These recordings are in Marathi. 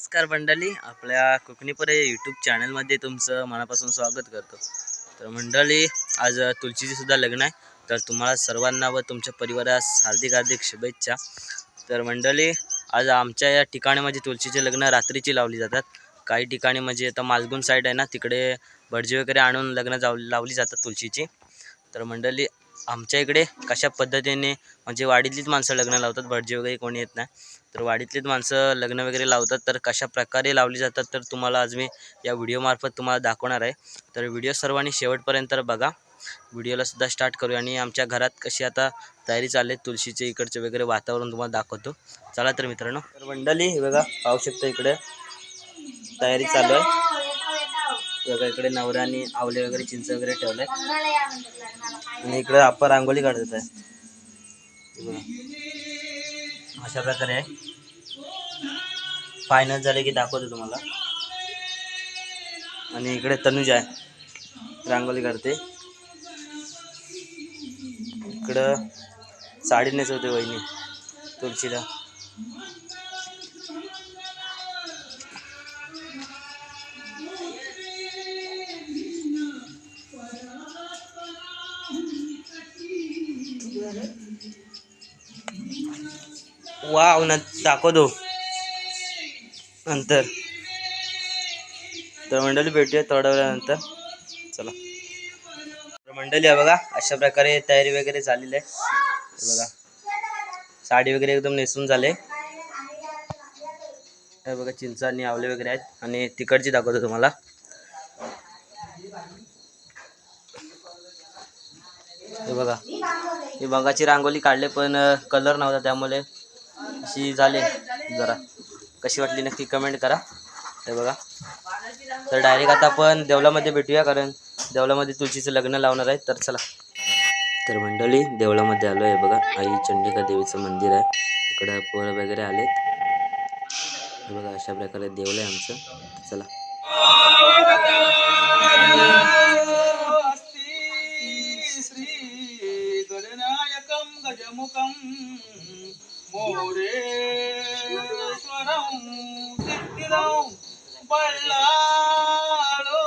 नमस्कार मंडळी आपल्या कोकणीपुरे यूट्यूब चॅनलमध्ये तुमचं मनापासून स्वागत करतो. तर मंडळी आज तुलसीची सुद्धा लग्न आहे. तर तुम्हाला सर्वांना व तुमच्या परिवारास हार्दिक हार्दिक शुभेच्छा. तर मंडळी आज आमच्या या ठिकाणी म्हणजे तुळशीचे लग्न रात्रीची लावली जातात. काही ठिकाणी म्हणजे आता मालगुण साईड आहे ना तिकडे भटजी वगैरे आणून लग्न जाव लावली जातात तुळशीची तर मंडळी आमच्या इकडे कशा पद्धतीने म्हणजे वाडीतलीच माणसं लग्न लावतात भटजी वगैरे कोणी येत नाही. तर वाडीतलीच माणसं लग्न वगैरे लावतात तर कशा प्रकारे लावली जातात तर तुम्हाला आज मी या व्हिडिओमार्फत तुम्हाला दाखवणार आहे. तर व्हिडिओ सर्वांनी शेवटपर्यंत बघा. व्हिडिओला सुद्धा स्टार्ट करू आणि आमच्या घरात कशी आता तयारी चालली आहे तुळशीचे इकडचे वगैरे वातावरण तुम्हाला दाखवतो. चला तर मित्रांनो. तर मंडळी हे बघा पाहू शकता इकडे तयारी चालू आहे. बघा इकडे नवऱ्याने आवले वगैरे चिंच वगैरे ठेवले आणि इकडे आपण रांगोळी काढत आहे. बघा. अशा प्रकारे आहे फायनल झाले की दाखवतो तुम्हाला. आणि इकडे तनुज आहे. रांगोळी काढते. इकडं साडी नेसवते वहिनी तुळशीला. वाव न दाखवतो. नंतर. तर मंडळी भेटूया थोड्या वेळानंतर चला. तर मंडळी आहे बघा अशा प्रकारे तयारी वगैरे झालेली आहे. बघा. साडी वगैरे एकदम नेसून झाले. हे बघा चिंच आणि आवले वगैरे आहेत. आणि तिकडची दाखवतो तुम्हाला. हे बघा. ही बघाची रांगोळी काढले पण कलर नव्हता त्यामुळे. अशी झाली? जरा कशी वाटली नक्की कमेंट करा. हे बघा. तर डायरेक्ट आता आपण देवळामध्ये भेटूया कारण देवलामध्ये तुळशीचं लग्न लावणार आहे तर चला. तर मंडळी देवळामध्ये आलो आहे बघा आई चंडिका देवीचं मंदिर आहे. इकडं पोरं वगैरे आलेत. बघा अशा प्रकारे देवळ आहे आमचं. चला. श्री गजमुखम మోరేశ్వరం శక్తిరం బళ్ళాలో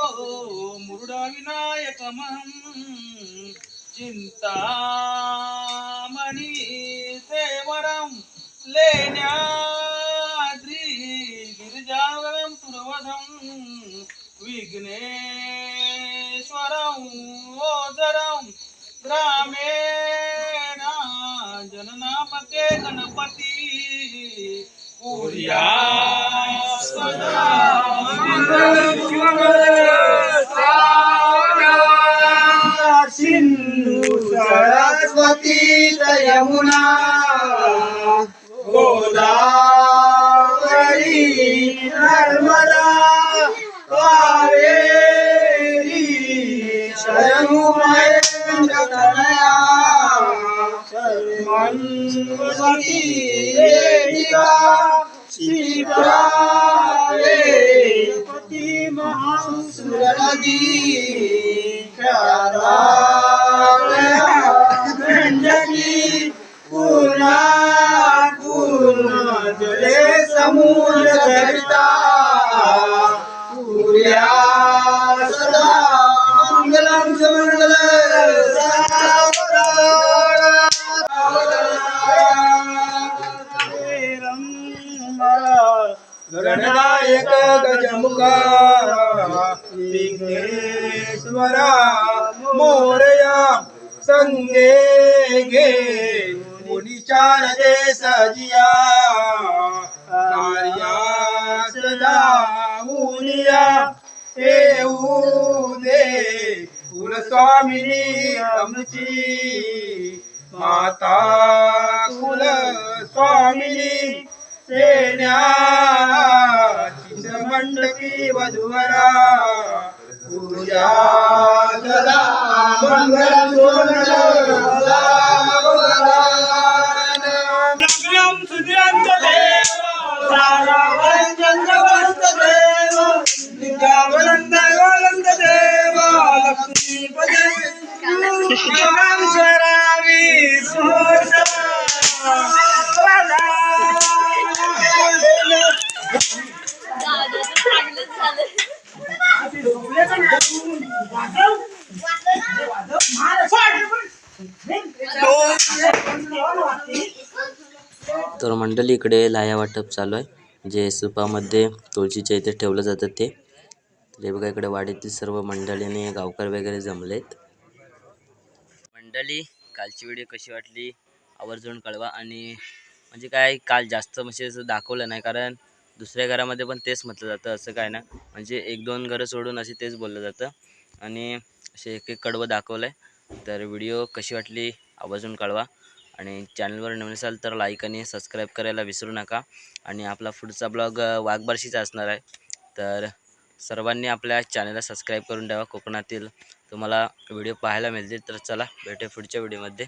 మురుడా వినాయకమం చింతామణి సేవరం లేనాద్రి గిరిజాగరం పురవధం విఘ్నేశ్వరం ఓదరం గ్రామే गणपती. कुर्या सदा सिंधू सरस्वती यमुना गोदावरी नर्मदा कावेरी शरणुमयंकनया शिवाये पती विघ्नेश्वरा मोरया संगे घे मुनिचार दे सजिया कार्या सदा मुनिया येऊ दे कुलस्वामिनी आमची माता कुल स्वामिनी सेन्याची मंडपी वधुवरा पूजा सदा मंगल मंगलम सुधिरांत तर मंडळी इकडे लाया वाटप चालू आहे. जे सुपामध्ये तुळशीच्या इथे ठेवलं जातं ते. तर हे बघा इकडे वाडीतील सर्व मंडळीने गावकर वगैरे जमलेत. मंडळी कालची व्हिडिओ कशी वाटली? आवर्जून कळवा आणि म्हणजे काय काल जास्त म्हणजे असं दाखवलं नाही कारण दुसऱ्या घरामध्ये पण तेच म्हटलं जातं असं काय ना. म्हणजे एक दोन घरं सोडून असे तेच बोललं जातं. आणि असे एक एक कडवं दाखवलं आहे तर व्हिडिओ कशी वाटली? आवर्जून कळवा. आणि चॅनलवर नवीन असाल तर लाईक आणि सबस्क्राईब करायला विसरू नका. आणि आपला पुढचा ब्लॉग वाघबारशीचा असणार आहे. तर सर्वांनी आपल्या चॅनलला सबस्क्राईब करून ठेवा. कोकणातील तुम्हाला व्हिडिओ पाहायला मिळतील. तर चला भेटूया पुढच्या व्हिडिओमध्ये